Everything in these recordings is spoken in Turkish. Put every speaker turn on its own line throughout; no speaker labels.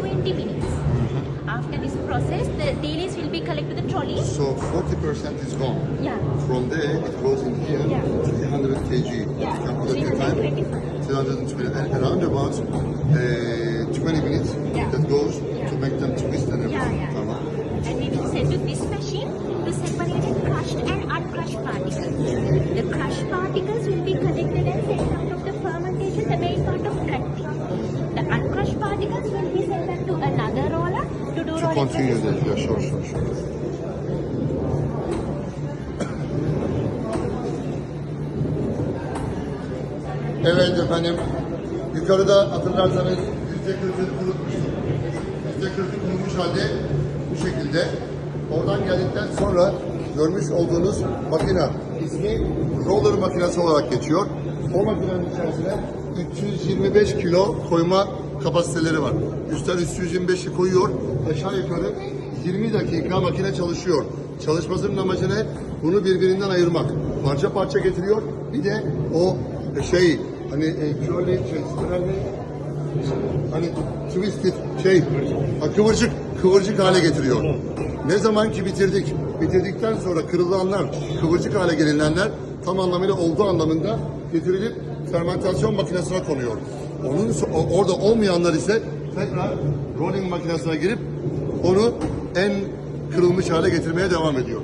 20 minutes. Mm -hmm. After this process, the dailies will be collected to the trolley.
So 40% is gone.
Yeah.
From there, it goes in here,
yeah.
300 kg.
Yeah.
Calculate time. 320. And around about uh, 20 minutes.
Yeah.
Continue that. Yeah, sure, sure, sure. Evet efendim. Yukarıda hatırlarsanız yüzde kırkını kurutmuştuk. Yüzde kırkı kurumuş halde bu şekilde. Oradan geldikten sonra görmüş olduğunuz makine ismi roller makinesi olarak geçiyor. O makinenin içerisine 325 kilo koyma kapasiteleri var. Üstler 325'i koyuyor. Aşağı yukarı 20 dakika makine çalışıyor. Çalışmasının amacı ne? Bunu birbirinden ayırmak. Parça parça getiriyor. Bir de o şey hani e, şöyle şey, hani twisted şey ha, kıvırcık kıvırcık hale getiriyor. Ne zaman ki bitirdik, bitirdikten sonra kırılanlar, kıvırcık hale gelinenler tam anlamıyla olduğu anlamında getirilip fermentasyon makinesine konuyor. Onun orada olmayanlar ise tekrar rolling makinesine girip onu en kırılmış hale getirmeye devam ediyor.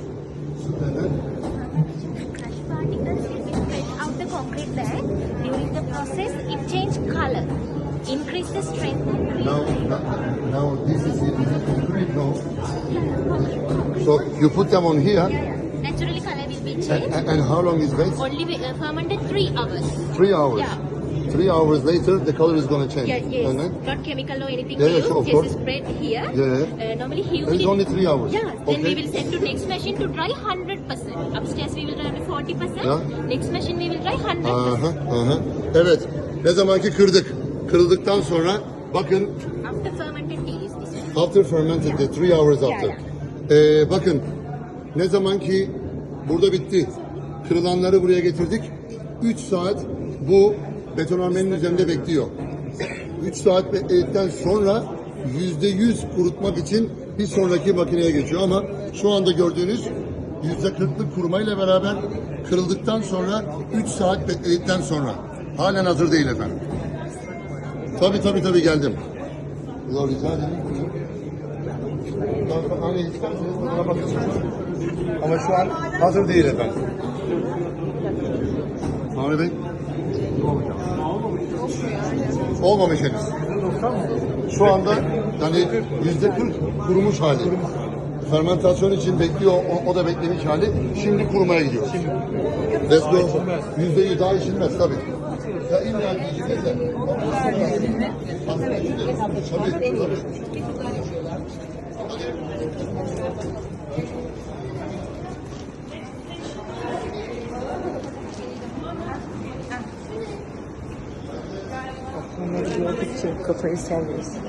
İt increase the strength and.
Now, now this is it. İs concrete now. So you put them on here,
Yeah, yeah. Naturally,
and, and how long is wait?
Only uh, fermented three hours.
Three hours.
Yeah.
Three hours later, the color is going to change.
Yeah, yes.
And then,
Not chemical or anything
Yeah, yeah,
else.
sure, of
Just
course.
spread here.
Yeah,
Uh, normally he
It's only three hours.
Yeah. Then
Okay.
we will send to next machine to dry 100%. Upstairs we will dry 40%.
Yeah.
Next machine we will dry 100%.
Aha, aha. Evet. Ne zamanki kırdık. Kırıldıktan sonra bakın
After fermented tea is this
after fermented the three hours after. Ee, bakın ne zamanki burada bitti. Kırılanları buraya getirdik. 3 saat bu betonarmenin üzerinde bekliyor. 3 saat bekledikten sonra %100 kurutmak için bir sonraki makineye geçiyor ama şu anda gördüğünüz %40'lık kurumayla beraber kırıldıktan sonra 3 saat bekledikten sonra halen hazır değil efendim. Tabi tabi tabi geldim. Ya rica ederim. Hani isterseniz buna bakın. Ama şu an hazır değil efendim. Ahmet Bey. Olmamış henüz. Şu anda yani yüzde 40 kurumuş hali. Fermentasyon için bekliyor, o, o da beklemiş hali. Şimdi kurumaya gidiyor. Go. Yüzde yüz daha işilmez tabii. Ya illa de. Tabii, tabii.
Onları gördükçe kafayı sallıyorsun.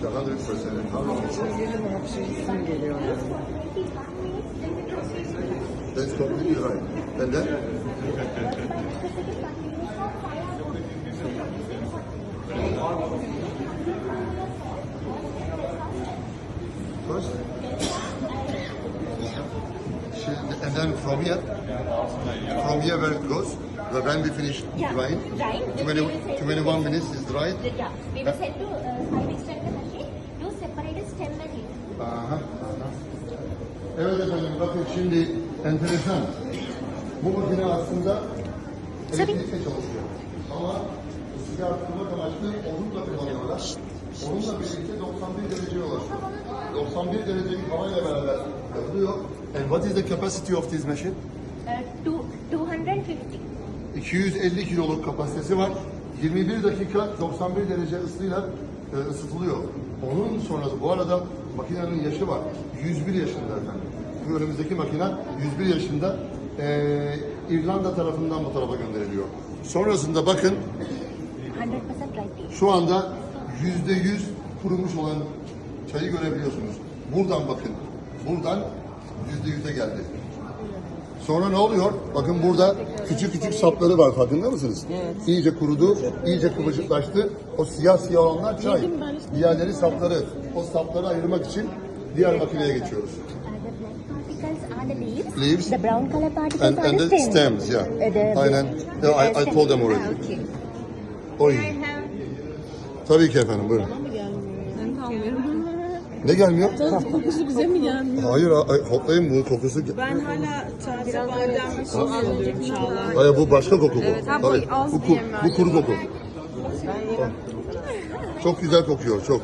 The 100% how long is it?
Ellerim hapşırısın geliyor.
That's completely right. And then? First? She- And then from here? From here where it goes? When we finish
Yeah,
drying?
drying.
20,
We will send-
21 minutes is dried?
Yeah. We will send to uh, side extender machine to separate the stem and leaf.
Aha, aha. Evet efendim bakın şimdi enteresan. Bu makine aslında elektrikle çalışıyor. Ama ısıyı arttırmak amaçlı odunla kullanıyorlar. Onunla birlikte 91 dereceye ulaşıyor. 91 derecelik havayla beraber yapılıyor. And what is the capacity of this machine?
Uh, two, 250.
250 kiloluk kapasitesi var. 21 dakika 91 derece ısıyla e, ısıtılıyor. Onun sonrası bu arada makinenin yaşı var. 101 yaşında efendim. Bu önümüzdeki makine 101 yaşında e, İrlanda tarafından bu tarafa gönderiliyor. Sonrasında bakın
100% dry tea.
şu anda %100 kurumuş olan çayı görebiliyorsunuz. Buradan bakın. buradan yüzde yüze geldi. Sonra ne oluyor? Bakın burada küçük küçük sapları var farkında mısınız?
Evet.
İyice kurudu, iyice kıvırcıklaştı. O siyah siyah olanlar çay. Diğerleri sapları. O sapları ayırmak için diğer makineye geçiyoruz.
The black particles are the leaves.
Leaves.
The brown color particles
And, and
the
the
stems.
stems, yeah.
Uh, the-
Aynen.
the-
Yeah, I, I told them already.
Ah, okay.
Oy. Tabii ki efendim buyurun. Ne gelmiyor?
Kokusu bize mi gelmiyor?
Hayır, ay, hoplayın bu kokusu.
Ben hala taze badem sos alıyorum Çağla.
Hayır bu başka koku bu.
ha, bu
Tabii.
az
Bu, bu kuru koku. Çok güzel kokuyor, çok.